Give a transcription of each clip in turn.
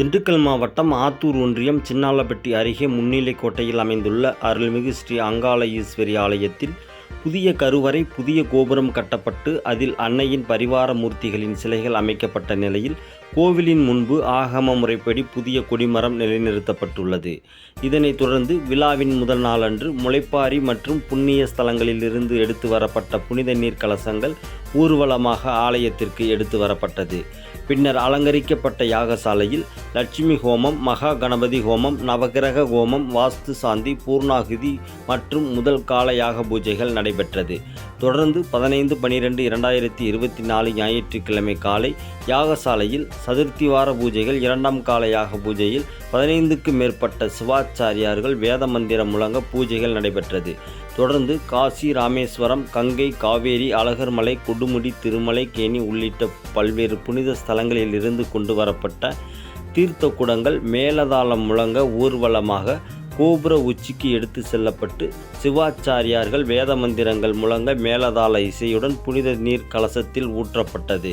திண்டுக்கல் மாவட்டம் ஆத்தூர் ஒன்றியம் சின்னாலப்பட்டி அருகே முன்னிலை கோட்டையில் அமைந்துள்ள அருள்மிகு ஸ்ரீ அங்காள ஈஸ்வரி ஆலயத்தில் புதிய கருவறை புதிய கோபுரம் கட்டப்பட்டு அதில் அன்னையின் பரிவார மூர்த்திகளின் சிலைகள் அமைக்கப்பட்ட நிலையில் கோவிலின் முன்பு ஆகம முறைப்படி புதிய கொடிமரம் நிலைநிறுத்தப்பட்டுள்ளது. இதனைத் தொடர்ந்து விழாவின் முதல் நாளன்று முளைப்பாரி மற்றும் புண்ணிய ஸ்தலங்களிலிருந்து எடுத்து வரப்பட்ட புனித நீர் கலசங்கள் ஊர்வலமாக ஆலயத்திற்கு எடுத்து வரப்பட்டது. பின்னர் அலங்கரிக்கப்பட்ட யாகசாலையில் லட்சுமி ஹோமம் மகா கணபதி ஹோமம் நவகிரக ஹோமம் வாஸ்து சாந்தி பூர்ணாகுதி மற்றும் முதல் கால யாக பூஜைகள் நடைபெற்றது. தொடர்ந்து பதினைந்து பனிரெண்டு இரண்டாயிரத்தி இருபத்தி நாலு ஞாயிற்றுக்கிழமை காலை யாகசாலையில் சதுர்த்திவார பூஜைகள் இரண்டாம் கால யாக பூஜையில் பதினைந்துக்கு மேற்பட்ட சிவாச்சாரியார்கள் வேத மந்திரம் முழங்க பூஜைகள் நடைபெற்றது. தொடர்ந்து காசி ராமேஸ்வரம் கங்கை காவேரி அழகர்மலை கொடுமுடி திருமலை கேணி உள்ளிட்ட பல்வேறு புனித ஸ்தலங்களில் இருந்து கொண்டு வரப்பட்ட தீர்த்த குடங்கள் மேலதாளம் முழங்க ஊர்வலமாக கோபுர உச்சிக்கு எடுத்து செல்லப்பட்டு சிவாச்சாரியார்கள் வேத மந்திரங்கள் முழங்க மேலதாள இசையுடன் புனித நீர் கலசத்தில் ஊற்றப்பட்டது.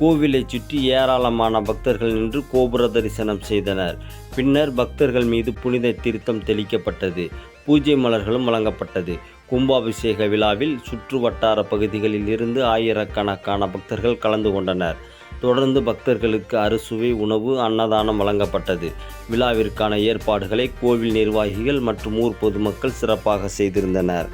கோவிலை சுற்றி ஏராளமான பக்தர்கள் நின்று கோபுர தரிசனம் செய்தனர். பின்னர் பக்தர்கள் மீது புனித தீர்த்தம் தெளிக்கப்பட்டது. பூஜை மலர்களும் வழங்கப்பட்டது. கும்பாபிஷேக விழாவில் சுற்று வட்டார பகுதிகளில் இருந்து ஆயிரக்கணக்கான பக்தர்கள் கலந்து கொண்டனர். தொடர்ந்து பக்தர்களுக்கு அறுசுவை உணவு அன்னதானம் வழங்கப்பட்டது. விழாவிற்கான ஏற்பாடுகளை கோவில் நிர்வாகிகள் மற்றும் ஊர் பொதுமக்கள் சிறப்பாக செய்திருந்தனர்.